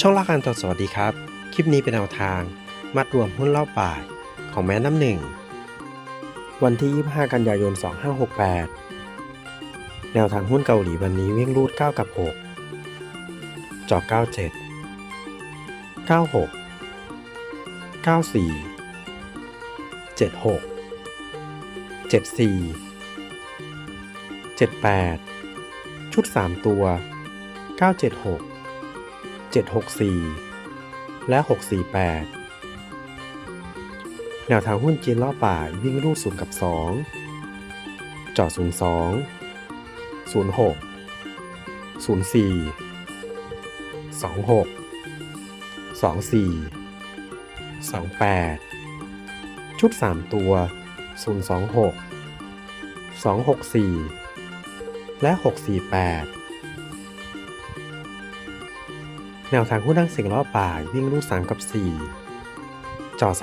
ช่องละกันต่อสวัสดีครับ คลิปนี้เป็นแนวทาง มัดรวมหุ้นเล่าป่ายของแม่น้ำหนึ่ง วันที่ 25 กันยายน 2568 แนวทางหุ้นเกาหลีวันนี้วิ่งรูด 9 กับ 6 จอ 97 96 94 76 74 78 ชุด 3 ตัว 976 764 และ 648 แนวทางหุ้นจีนล่อป่าวิ่งรูด0กับ 2 จอด 02 06 04 26 24 28 ชุด 3 ตัว 026 264 และ 648 แนวทางหุ้นดังเสียงล้อป่ายวิ่งรูด3กับ 4 จ่อ 34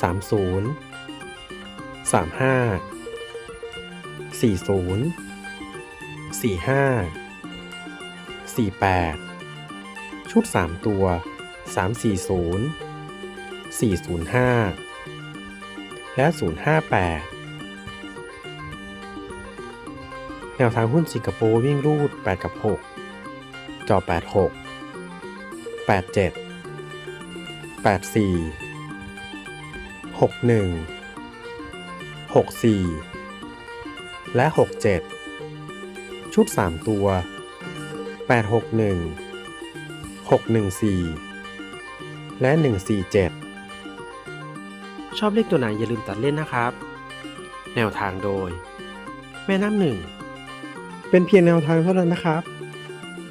30 35 40 45 48 ชุด 3 ตัว 340 405 และ 058 แนวทางหุ้นสิงคโปร์วิ่งรูด 8 กับ 6 อ 86 87 84 61 64 และ 67 ชุด 3 ตัว 861 614 และ 147 ชอบเลขตัวไหนอย่าลืมตัดเล่นนะครับ แนวทางโดย แม่น้ำหนึ่ง เป็นเพียงแนวทางเท่านั้นนะครับ